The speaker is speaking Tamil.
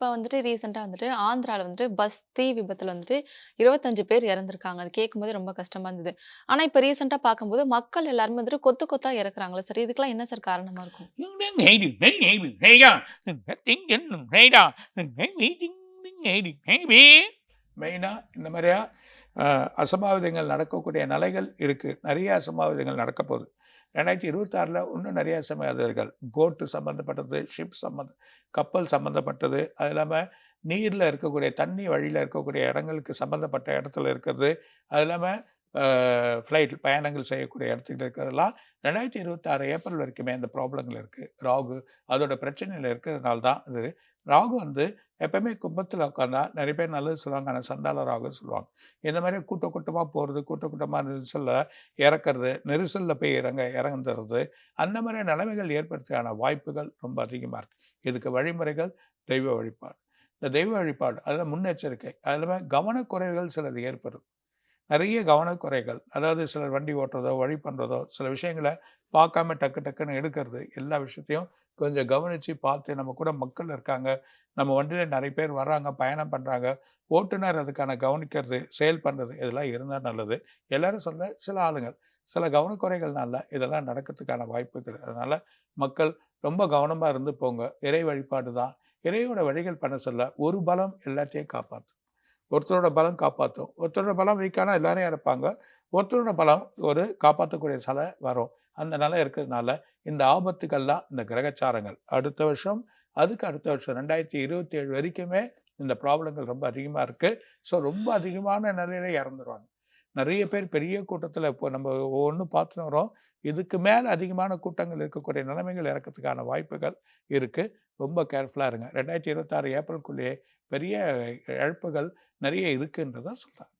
இப்போ வந்துட்டு ரீசெண்டாக வந்துட்டு ஆந்திரால வந்துட்டு பஸ் தீ விபத்தில் வந்துட்டு 25 பேர் இறந்துருக்காங்க அது கேட்கும்போது ரொம்ப கஷ்டமா இருந்தது. ஆனால் இப்போ ரீசெண்டாக பார்க்கும்போது மக்கள் எல்லாருமே வந்துட்டு கொத்து கொத்தா இறக்குறாங்களே சார். இதுக்கெல்லாம் என்ன சார் காரணமா இருக்கும்? மெயினா இந்த மாதிரியா அசம்பாவிதங்கள் நடக்கக்கூடிய நிலைகள் இருக்குது நிறைய அசம்பாவிதங்கள் நடக்க போகுது. 2026ல இன்னும் நிறைய அசம்பாவிதங்கள். போட்டு சம்மந்தப்பட்டது, ஷிப் சம்மந்த கப்பல் சம்மந்தப்பட்டது, அது இல்லாமல் நீரில் இருக்கக்கூடிய தண்ணி வழியில் இருக்கக்கூடிய இடங்களுக்கு சம்மந்தப்பட்ட இடத்துல இருக்கிறது, அது இல்லாமல் ஃப்ளைட் பயணங்கள் செய்யக்கூடிய இடத்துல இருக்கிறதெல்லாம் 2026 ஏப்ரல் வரைக்குமே அந்த ப்ராப்ளங்கள் இருக்குது ராகு அதோட பிரச்சனையில் இருக்கிறதுனால தான் இது. ராகு வந்து எப்போவுமே கும்பத்தில் உட்காந்தா நிறைய பேர் நல்லது சொல்லுவாங்க. ஆனால் சண்டால ராகுன்னு சொல்லுவாங்க. இந்த மாதிரி கூட்ட கூட்டமாக போகிறது கூட்ட கூட்டமாக நெரிசலில் இறக்கறது, நெரிசலில் போய் இறங்க இறங்குறது, அந்த மாதிரி நிலைமைகள் ஏற்படுறதுக்கான வாய்ப்புகள் ரொம்ப அதிகமாக இருக்குது இதுக்கு வழிமுறைகள் தெய்வ வழிபாடு. இந்த தெய்வ வழிபாடு அதில் முன்னெச்சரிக்கை. அது கவனக்குறைவுகள் சிலது ஏற்படும். நிறைய கவனக்குறைகள். அதாவது சிலர் வண்டி ஓட்டுறதோ, வழி பண்ணுறதோ சில விஷயங்களை பார்க்காம டக்கு டக்குன்னு எடுக்கிறது, எல்லா விஷயத்தையும் கொஞ்சம் கவனித்து பார்த்து நம்ம கூட மக்கள் இருக்காங்க. நம்ம வண்டியில நிறைய பேர் வர்றாங்க, பயணம் பண்ணுறாங்க ஓட்டுநர் அதுக்கான கவனிக்கிறது, செயல் பண்ணுறது இதெல்லாம் இருந்தால் நல்லது. எல்லாரும் சொல்ல சில ஆளுங்கள். சில கவனக்குறைகள்னால இதெல்லாம் நடக்கிறதுக்கான வாய்ப்புகள். அதனால் மக்கள் ரொம்ப கவனமாக இருந்து போங்க. இறை வழிபாடு தான். இறையோட வழிகள் பண்ண சொல்ல ஒரு பலம் எல்லாத்தையும் காப்பாற்று ஒருத்தரோட பலம் காப்பாற்றும் ஒருத்தரோட பலம் வீக்கானா எல்லாரையும் இறப்பாங்க. ஒருத்தரோட பலம் ஒரு காப்பாற்றக்கூடிய சில வரும். அந்த நிலை இருக்கிறதுனால இந்த ஆபத்துக்கள்லாம் இந்த கிரகச்சாரங்கள். அடுத்த வருஷம், அதுக்கு அடுத்த வருஷம் 2027 வரைக்குமே இந்த ப்ராப்ளங்கள் ரொம்ப அதிகமாக இருக்குது ஸோ ரொம்ப அதிகமான நிலையில இறந்துருவாங்க. நிறைய பேர் பெரிய கூட்டத்தில் இப்போ நம்ம ஒவ்வொன்றும் பார்த்துட்டு வரோம். இதுக்கு மேலே அதிகமான கூட்டங்கள் இருக்கக்கூடிய நிலைமைகள் இறக்கிறதுக்கான வாய்ப்புகள் இருக்குது ரொம்ப கேர்ஃபுல்லாக இருங்க. 2026 ஏப்ரலுக்குள்ளேயே பெரிய இழப்புகள் நிறைய இருக்குன்றதான் சொல்கிறாங்க